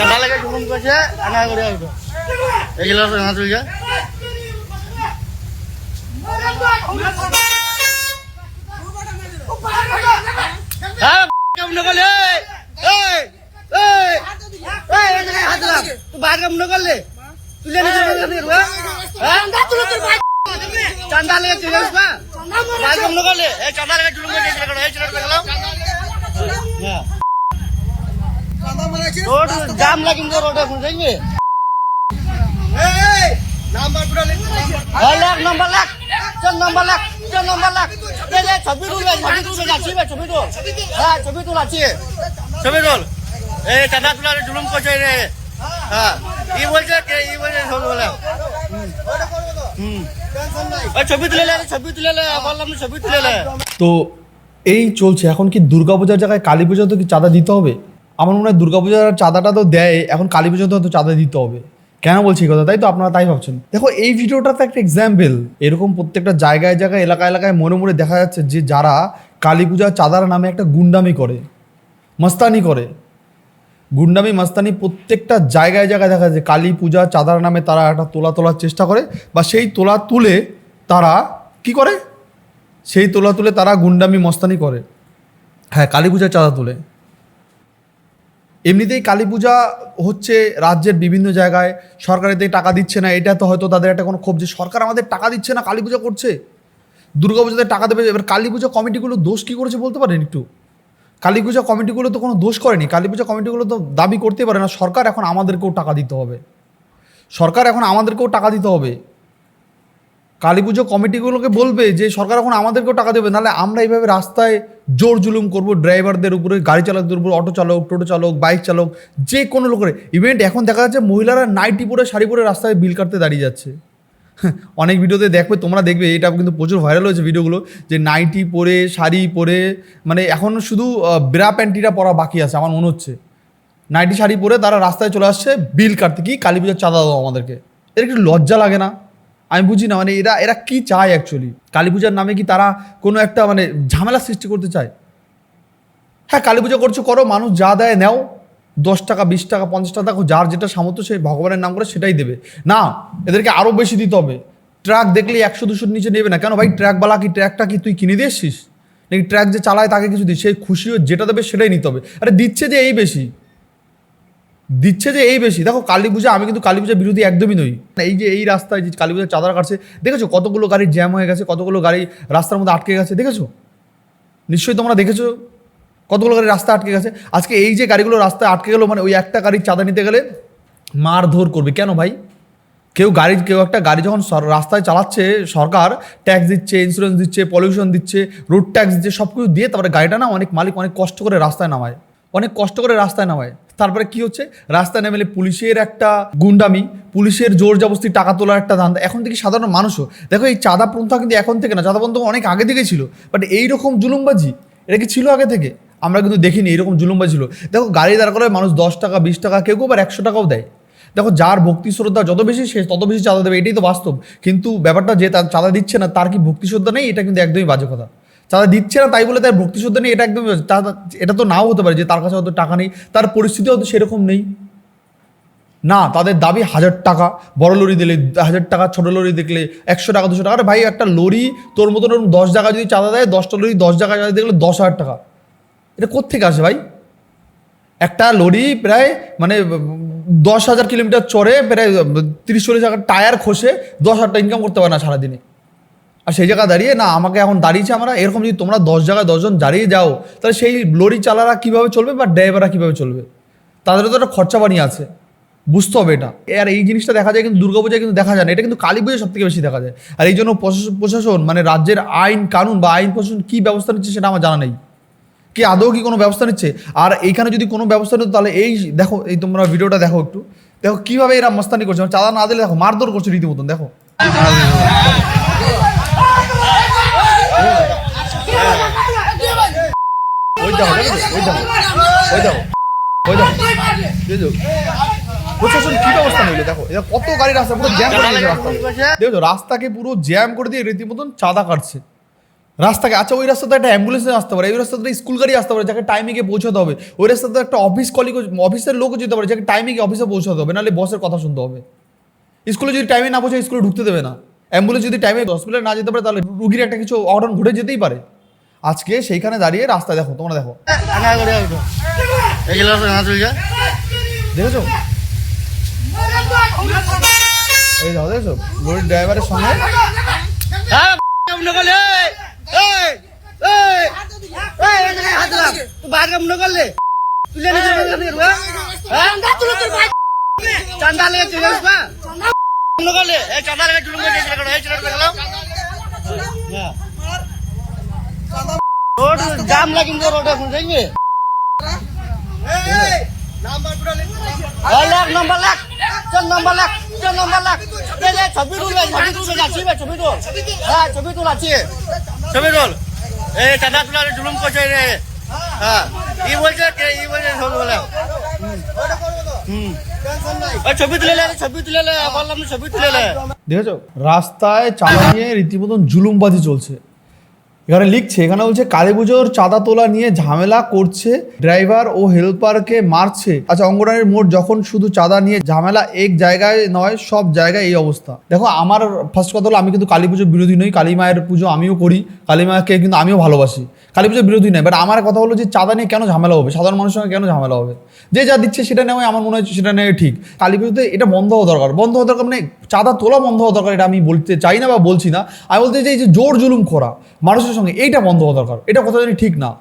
চাঁদা লেগে জুলুম করছে আনা করে আসবে এগুলো না হ্যাঁ চান্দা লেগে চলে আসবা? চান্দা লেগে এই ছেলেটা দেখলাম। হ্যাঁ। তো লাখ নম্বর লাখ ছবি ছবি হ্যাঁ ছবি ছবি এই রে হ্যাঁ বলছে কে বলছে বলে ছবি তুলে ছবি তুলে ছবি তুলে তো এই চলছে। এখন কি দুর্গাপূজার জায়গায় কালী পুজো তো কি চাঁদা দিতে হবে? আমার মনে হয় দুর্গাপূজার চাঁদাটা তো দেয়, এখন কালী পুজোতে তো চাঁদা দিতে হবে। কেন বলছি কথা? তাই তো আপনারা তাই ভাবছেন। দেখো, এই ভিডিওটা তো একটা এক্সাম্পল এরকম প্রত্যেকটা জায়গায় জায়গায় এলাকা এলাকায় মনে মনে দেখা যাচ্ছে যে যারা কালী পূজার চাঁদার নামে একটা গুন্ডামি করে, মস্তানি করে। গুন্ডামি, মাস্তানি প্রত্যেকটা জায়গায় জায়গায় দেখা যায় কালী পূজা চাঁদার নামে তারা একটা তোলা তোলার চেষ্টা করে বা সেই তোলা তুলে তারা কি করে? সেই তোলা তুলে তারা গুন্ডামি, মস্তানি করে। হ্যাঁ কালী পূজার চাঁদা তুলে। এমনিতেই কালী পূজা হচ্ছে রাজ্যের বিভিন্ন জায়গায় সরকার এতে টাকা দিচ্ছে না, এটা তো হয়তো তাদের একটা কোনো ক্ষোভ যে সরকার আমাদের টাকা দিচ্ছে না, কালী পূজা করছে। দুর্গা পূজাতে টাকা দেবে, এবার কালী পূজা কমিটিগুলো দোষ কী করেছে বলতে পারেন একটু? কালী পূজা কমিটিগুলো তো কোনো দোষ করেনি, কালী পূজা কমিটিগুলো তো দাবি করতে পারে না, সরকার এখন আমাদেরকেও টাকা দিতে হবে। সরকার এখন আমাদেরকেও টাকা দিতে হবে। কালী পুজো কমিটিগুলোকে বলবে যে সরকার এখন আমাদেরকেও টাকা দেবে, নাহলে আমরা এইভাবে রাস্তায় জোর জুলুম করব ড্রাইভারদের উপরে, গাড়ি চালকদের উপর অটো চালক, টোটো চালক বাইক চালক, যে কোনো লোকের ইভেন্ট এখন দেখা যাচ্ছে মহিলারা নাইটি পরে, শাড়ি পরে রাস্তায় বিল কাটতে দাঁড়িয়ে যাচ্ছে। অনেক ভিডিওতে দেখবে, তোমরা দেখবে এটা কিন্তু প্রচুর ভাইরাল হয়েছে ভিডিওগুলো যে নাইটি পরে, শাড়ি পরে মানে এখন শুধু ব্রা প্যান্টিটা পরা বাকি আছে, আমার মনে হচ্ছে। নাইটি, শাড়ি পরে তারা রাস্তায় চলে আসছে, বিল কাটতে। কি, কালী পুজোর চাঁদা দাও আমাদেরকে। এর একটু লজ্জা লাগে না? আমি বুঝি না মানে এরা এরা কি চায় অ্যাকচুয়ালি কালী পূজার নামে কি তারা কোনো একটা মানে ঝামেলা সৃষ্টি করতে চায়? হ্যাঁ কালী পুজো করছ, করো, মানুষ যা দেয় নেও, দশ টাকা, বিশ টাকা, পঞ্চাশ টাকা, দেখো, যার যেটা সামর্থ্য সে ভগবানের নাম করে সেটাই দেবে। না, এদেরকে আরও বেশি দিতে হবে। ট্র্যাক দেখলে একশো, দুশোর নিচে নেবে না। কেন ভাই ট্র্যাকবালা কি ট্র্যাকটা কি তুই কিনে দিয়ে এসছিস নাকি ট্র্যাক যে চালায় তাকে কিছু দিস? সে খুশি যেটা দেবে সেটাই নিতে হবে। আরে দিচ্ছে যে এই বেশি। দিচ্ছে যে এই বেশি। দেখো, কালী পূজা, আমি কিন্তু কালী পূজার বিরোধী একদমই নই। এই যে এই রাস্তায় যে কালী পূজার চাঁদা কাটছে, দেখেছ কতগুলো গাড়ির জ্যাম হয়ে গেছে, কতগুলো গাড়ি রাস্তার মধ্যে আটকে গেছে, দেখেছ? নিশ্চয়ই তোমরা দেখেছ কতগুলো গাড়ি রাস্তা আটকে গেছে। আজকে এই যে গাড়িগুলো রাস্তায় আটকে গেলো মানে ওই একটা গাড়ির চাঁদা নিতে গেলে মারধর করবে। কেন ভাই? কেউ গাড়ি, কেউ একটা গাড়ি যখন রাস্তায় চালাচ্ছে, সরকার ট্যাক্স দিচ্ছে ইন্স্যুরেন্স দিচ্ছে পলিউশন দিচ্ছে রোড ট্যাক্স দিচ্ছে সব কিছু দিয়ে তারপরে গাড়িটা না অনেক মালিক অনেক কষ্ট করে রাস্তায় নামায়। অনেক কষ্ট করে রাস্তায় নামায়। তারপরে কি হচ্ছে? রাস্তায় নেমেলে পুলিশের একটা গুন্ডামি, পুলিশের জোর জবস্তি টাকা তোলার একটা ধান্দা। এখন থেকে সাধারণ মানুষও, দেখো এই চাঁদা প্রথা কিন্তু এখন থেকে না, চাঁদা প্রথা অনেক আগে থেকে ছিল বাট এইরকম জুলুমবাজি, এটা কি ছিল আগে থেকে? আমরা কিন্তু দেখিনি এইরকম জুলুমবাজি ছিল। দেখো গাড়ি দাঁড় করে মানুষ দশ টাকা, বিশ টাকা, কেউ কেউ আবার একশো টাকাও দেয়। দেখো যার ভক্তি শ্রদ্ধা যত বেশি, সে তত বেশি চাঁদা দেবে, এটাই তো বাস্তব। কিন্তু ব্যাপারটা যে তার চাঁদা দিচ্ছে না, তার কি ভক্তি শ্রদ্ধা নেই? এটা কিন্তু একদমই বাজে কথা। চাঁদা দিচ্ছে না, তাই বলে তার ভক্তি শ্রদ্ধা নেই, এটা একদম। এটা তো নাও হতে পারে যে তার কাছে হয়তো টাকা নেই, তার পরিস্থিতি হয়তো সেরকম নেই। না, তাদের দাবি হাজার টাকা, বড় লরি দিলে হাজার টাকা, ছোট লরি দেখলে একশো টাকা, দুশো টাকা। ভাই, একটা লরি, তোর মতন ওরকম দশ টাকা যদি চাঁদা দেয়, দশটা লরি দশ টাকা চাঁদা দেখলে দশ হাজার টাকা। এটা কোত্থেকে আসে ভাই? একটা লরি প্রায় মানে দশ হাজার কিলোমিটার চড়ে, প্রায় তিরিশ চল্লিশ হাজার টায়ার খসে, দশ হাজার টাকা ইনকাম করতে পারে না সারাদিনে। আর সেই জায়গায় দাঁড়িয়ে, না, আমাকে এখন দাঁড়িয়েছে আমরা, এরকম যদি তোমরা দশ জায়গায় দশজন দাঁড়িয়ে যাও, তাহলে সেই লরি চালারা কীভাবে চলবে বা ড্রাইভাররা কীভাবে চলবে? তাদেরও তো একটা খরচা বানিয়ে আছে। বুঝতে হবে এটা। আর এই জিনিসটা দেখা যায় কিন্তু দুর্গাপূজায় কিন্তু দেখা যায় না। এটা কিন্তু কালী পুজোয় সব থেকে বেশি দেখা যায়। আর এই জন্য প্রশাসন- মানে রাজ্যের আইন কানুন বা আইন প্রশাসন কী ব্যবস্থা নিচ্ছে সেটা আমার জানা নেই। কি আদৌ কি কোনো ব্যবস্থা নিচ্ছে? আর এইখানে যদি কোনো ব্যবস্থা নিত, তাহলে এই দেখো, এই তোমরা ভিডিওটা দেখো একটু। দেখো কীভাবে এরা মস্তানি করছে। চাঁদা না দিলে দেখো মারধর করছে রীতিমতন, দেখো ওই দেখো দেখো ওই দেখো ওই দেখো ওই দেখো দেখো প্রশাসন কি ব্যবস্থা নিলে দেখো এটা কত গাড়ি রাস্তা পুরো জ্যাম করে দিয়েছে রাস্তা দেখো রাস্তাকে পুরো জ্যাম করে দিয়ে রীতিমতন চাঁদা কাটছে রাস্তাকে আচ্ছা ওই রাস্তাতে একটা অ্যাম্বুলেন্স আসতে পারে ওই রাস্তাতে স্কুল গাড়ি আসতে পারে যাকে টাইমে পৌঁছাতে হবে ওই রাস্তাতে একটা অফিস কলিগ অফিসের লোকও যেতে পারে যাকে টাইমে অফিসে পৌঁছাতে হবে নাহলে বসের কথা শুনতে হবে স্কুলে যদি টাইমে না পৌঁছায় স্কুলে ঢুকতে দেবে না অ্যাম্বুলেন্স যদি টাইমে হসপিটালে না যেতে পারে তাহলে রুগীর একটা কিছু অঘটন ঘটে যেতেই পারে আজকে সেইখানে দাঁড়িয়ে রাস্তা দেখো তোমরা দেখো দেখেছ? এই দেখো দেখেছ? লরির ড্রাইভারের সঙ্গে? হ্যাঁ হ্যাঁ? চান্দা লেগে চলে আসবা চান্দা লেগে জুলুম করে চলে গেলো, এই চলে গেলাম হ্যাঁ। রোড জাম লাগিন রোড লাখ নম্বর লাখ। চার নম্বর লাখ চার নম্বর লাখ ছবি তুলে ছবি তুলে যাচ্ছি ছবি তুল। হ্যাঁ ছবি তুল। আছে ছবি তুল। এই চাঁদা জুলুম করছে রে। হ্যাঁ ই বলছে কে ই বলছে ছবি বলে। হুম। ওই ছবি তুলে ছবি তুলে বললাম ছবি তুলে দেখেছ? রাস্তায় চাঁদা নিয়ে রীতিমতন জুলুমবাজি চলছে। এখানে লিখছে, এখানে বলছে কালী পুজোর চাঁদা তোলা নিয়ে ঝামেলা করছে, ড্রাইভার ও হেল্পারকে মারছে। আচ্ছা অঙ্গনারীর মোড় যখন শুধু চাঁদা নিয়ে ঝামেলা, এক জায়গায় নয়, সব জায়গায় এই অবস্থা। দেখো, আমার ফার্স্ট কথা হলো, আমি কিন্তু কালী পুজোর বিরোধী নই, কালী মায়ের পুজো আমিও করি, কালী মাকে কিন্তু আমিও ভালোবাসি। কালী পুজোর বিরোধী নয় বাট আমার কথা হলো যে চাঁদা নিয়ে কেন ঝামেলা হবে? সাধারণ মানুষের সঙ্গে কেন ঝামেলা হবে? যে যা দিচ্ছে সেটা নেওয়া আমার মনে হচ্ছে সেটা নেওয়া ঠিক। কালী পুজোতে এটা বন্ধ হওয়া দরকার। বন্ধ হওয়া দরকার মানে চাঁদা তোলা বন্ধ হওয়া দরকার, এটা আমি বলতে চাই না বা বলছি না। আমি বলতে চাই যে জোর জুলুম করা মানুষের সঙ্গে, এইটা বন্ধ হওয়া দরকার। এটা কত জানি ঠিক না।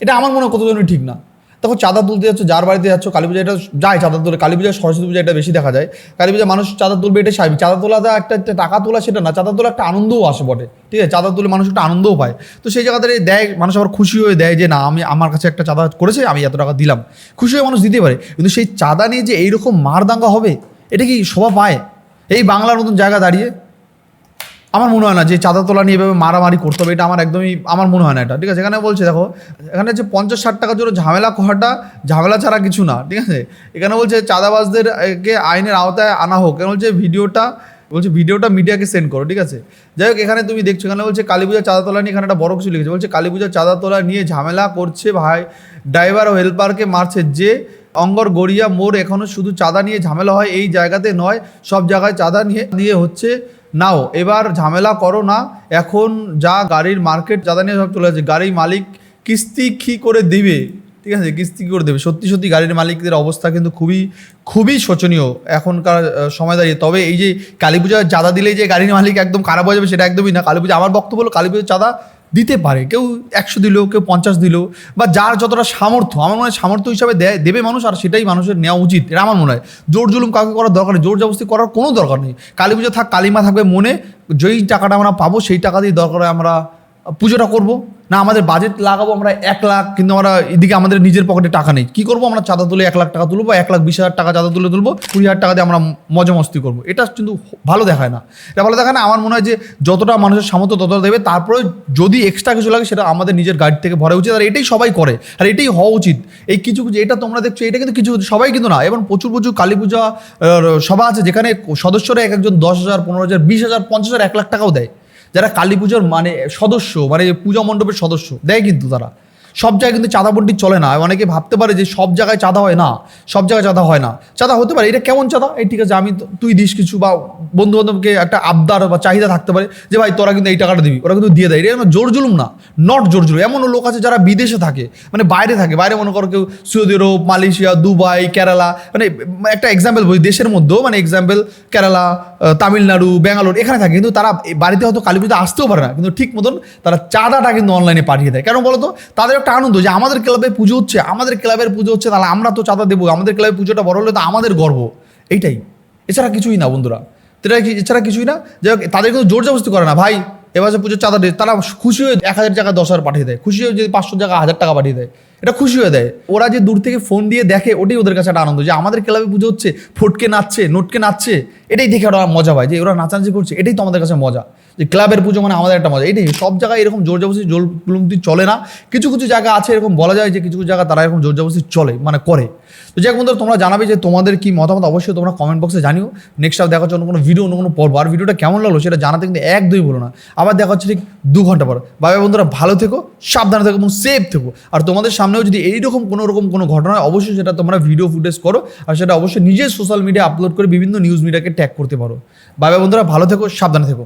এটা আমার মনে হয় কত জানি ঠিক না। তখন চাঁদা তুলতে যাচ্ছ, যার বাড়িতে যাচ্ছ, কালী পূজা এটা যায় চাঁদা তুলে কালী পূজা সরস্বতী পূজা এটা বেশি দেখা যায়। কালী পূজা মানুষ চাঁদা তুলবে এটা স্বাভাবিক। চাঁদা একটা একটা টাকা তোলা সেটা না চাঁদা তোলা একটা আনন্দও আসে বটে। ঠিক আছে? চাঁদা তুলে মানুষ একটা আনন্দও পায়। তো সেই জায়গাতে দেয়, মানুষ আবার খুশি হয়ে দেয় যে, না, আমি, আমার কাছে একটা চাঁদা করেছে, আমি এত টাকা দিলাম। খুশি হয়ে মানুষ দিতে পারে। কিন্তু সেই চাঁদা নিয়ে যে এইরকম মারদাঙ্গা হবে, এটা কি শোভা পায়? এই বাংলার মতন জায়গা দাঁড়িয়ে আমার মনে হয় না যে চাঁদা তোলা নিয়ে এভাবে মারামারি করতে হবে, এটা আমার একদমই, আমার মনে হয় না এটা, ঠিক আছে? এখানে বলছে, দেখো, এখানে যে পঞ্চাশ ষাট টাকার জন্য ঝামেলা করাটা, ঝামেলা ছাড়া কিছু না, ঠিক আছে? এখানে বলছে চাঁদাবাজদের কে আইনের আওতায় আনা হোক, এখানে বলছে ভিডিওটা বলছে ভিডিওটা মিডিয়াকে সেন্ড করো, ঠিক আছে? যাই হোক, এখানে তুমি দেখছ, এখানে বলছে কালী পূজা চাঁদা তোলা নিয়ে এখানে একটা বড় কিছু লিখেছে, বলছে কালী পূজা চাঁদা তোলা নিয়ে ঝামেলা করছে ভাই, ড্রাইভার ও হেল্পারকে মারছে যে অঙ্গর গড়িয়া মোড় এখনও শুধু চাঁদা নিয়ে ঝামেলা হয়, এই জায়গাতে নয়, সব জায়গায় চাঁদা নিয়ে দিয়ে হচ্ছে নাও। এবার ঝামেলা করো না, এখন যা গাড়ির মার্কেট চাঁদা নিয়ে সব চলে যাচ্ছে, গাড়ির মালিক কিস্তি কী করে দিবে? ঠিক আছে, কিস্তি করে দেবে? সত্যি সত্যি গাড়ির মালিকদের অবস্থা কিন্তু খুবই খুবই শোচনীয় এখনকার সময় দাঁড়িয়ে। তবে এই যে কালী পূজার চাঁদা দিলেই যে গাড়ির মালিক একদম খারাপ হয়ে যাবে সেটা একদমই না। কালী পূজা আমার বক্তব্য হলো কালী পুজোর চাঁদা দিতে পারে। কেউ একশো দিল, কেউ পঞ্চাশ দিল, বা যার যতটা সামর্থ্য, আমার মনে হয় সামর্থ্য হিসাবে দেয়, দেবে মানুষ আর সেটাই মানুষের নেওয়া উচিত, এটা আমার মনে হয়। জোর জুলুম কাউকে করার দরকার নেই, জোর জবস্তি করার কোনো দরকার নেই। কালী পুজো থাক কালিমা থাকবে মনে, যেই টাকাটা আমরা পাবো, সেই টাকা দিয়ে দরকার আমরা পুজোটা করব। না, আমাদের বাজেট লাগাবো আমরা এক লাখ, কিন্তু আমরা এদিকে আমাদের নিজের পকেটে টাকা নেই। কি করব আমরা? চাঁদা তুলে এক লাখ টাকা তুলবো, এক লাখ বিশ হাজার টাকা চাঁদা তুলে তুলবো, কুড়ি হাজার টাকা দিয়ে আমরা মজা মস্তি করব। এটা কিন্তু ভালো দেখায় না। এটা ভালো দেখায় না, আমার মনে হয় যে যতটা মানুষের সামর্থ্য ততটা দেবে। তারপরে যদি এক্সট্রা কিছু লাগে, সেটা আমাদের নিজের গাড়ি থেকে ভরা উচিত। আর এটাই সবাই করে, আর এটাই হওয়া উচিত। এই কিছু কিছু, এটা তোমরা দেখছ, এটা কিন্তু কিছু সবাই কিন্তু না। এবং প্রচুর প্রচুর কালী পূজা সভা আছে, যেখানে সদস্যরা এক একজন দশ হাজার, পনেরো হাজার, বিশ হাজার, পঞ্চাশ হাজার, এক লাখ টাকাও দেয়। যারা কালী পুজোর মানে সদস্য মানে পূজা মণ্ডপের সদস্য দেয় কিন্তু তারা। সব জায়গায় কিন্তু চাঁদা বন্টি চলে না। অনেকে ভাবতে পারে যে সব জায়গায় চাঁদা হয় না, সব জায়গায় চাঁদা হয় না। চাঁদা হতে পারে, এটা কেমন চাঁদা? এই ঠিক আছে, আমি তুই দিস কিছু বা বন্ধু বান্ধবকে একটা আবদার বা চাহিদা থাকতে পারে যে ভাই তোরা কিন্তু এই টাকাটা দিবি, ওরা কিন্তু দিয়ে দেয়। এটা জোর জুলুম না নট জোর জুলুম। এমনও লোক আছে যারা বিদেশে থাকে মানে বাইরে থাকে। বাইরে মনে করো কেউ Saudi Arab, Malaysia, Dubai, Kerala মানে একটা এক্সাম্পল বলি, দেশের মধ্যেও মানে এক্সাম্পল কেরালা তামিলনাড়ু, ব্যাঙ্গালোর এখানে থাকে। কিন্তু তারা বাড়িতে হয়তো কালী পুজোতে আসতেও পারে না। কিন্তু ঠিক মতন তারা চাঁদাটা কিন্তু অনলাইনে পাঠিয়ে দেয়। কেন বলো তো তাদের একটা আনন্দ যে আমাদের ক্লাবে পুজো হচ্ছে, আমাদের ক্লাবের পুজো হচ্ছে, তাহলে আমরা তো চাঁদা দেবো, আমাদের ক্লাবের পুজোটা বড় হলে তো আমাদের গর্ব। এইটাই। এছাড়া কিছুই না বন্ধুরা। এটা এছাড়া কিছুই না? যে তাদের কিন্তু জোর জবস্তি করে না। ভাই, এবার পুজোর চাঁদা দেয়, তারা খুশি হয়ে এক হাজার টাকা দশ হাজার পাঠিয়ে দেয়। খুশি হয়ে যদি পাঁচশো টাকা, হাজার টাকা পাঠিয়ে দেয়। এটা খুশি হয়ে দেয়। ওরা যে দূর থেকে ফোন দিয়ে দেখে, ওটাই ওদের কাছে একটা আনন্দ যে আমাদের ক্লাবে পুজো হচ্ছে, ফটকে নাচছে, নোটকে নাচছে, এটাই দেখে ওরা মজা পায় যে ওরা নাচানাচি করছে, এটাই তো আমাদের কাছে মজা। যে ক্লাবের পুজো মানে আমাদের একটা মজা। এটাই সব জায়গায় এরকম জোর জবরদস্তি জোর চলে না। কিছু কিছু জায়গা আছে এরকম বলা যায় যে কিছু কিছু জায়গা তারা এরকম জোর জবরদস্তি চলে মানে করে। তো যাই বন্ধুরা তোমরা জানাবে যে তোমাদের কি মতামত অবশ্যই তোমরা কমেন্ট বক্সে জানিও। নেক্সট আর দেখা হচ্ছে অন্য কোনো ভিডিও অন্য কোনো পর্ব। আর ভিডিওটা কেমন লাগল সেটা জানাতে কিন্তু একদমই বলো না। আবার দেখা হচ্ছে ঠিক দু ঘণ্টা পর। বাবা বন্ধুরা ভালো থেকো সাবধানে থেকো এবং সেফ থেকো। আর তোমাদের সামনেও যদি এইরকম কোনো রকম কোনো ঘটনা হয়, অবশ্যই সেটা তোমরা ভিডিও ফুটেজ করো। আর সেটা অবশ্যই নিজের সোশ্যাল মিডিয়া আপলোড করে বিভিন্ন নিউজ মিডিয়াকে ট্যাগ করতে পারো। বাবা বন্ধুরা ভালো থেকো সাবধানে থেকো।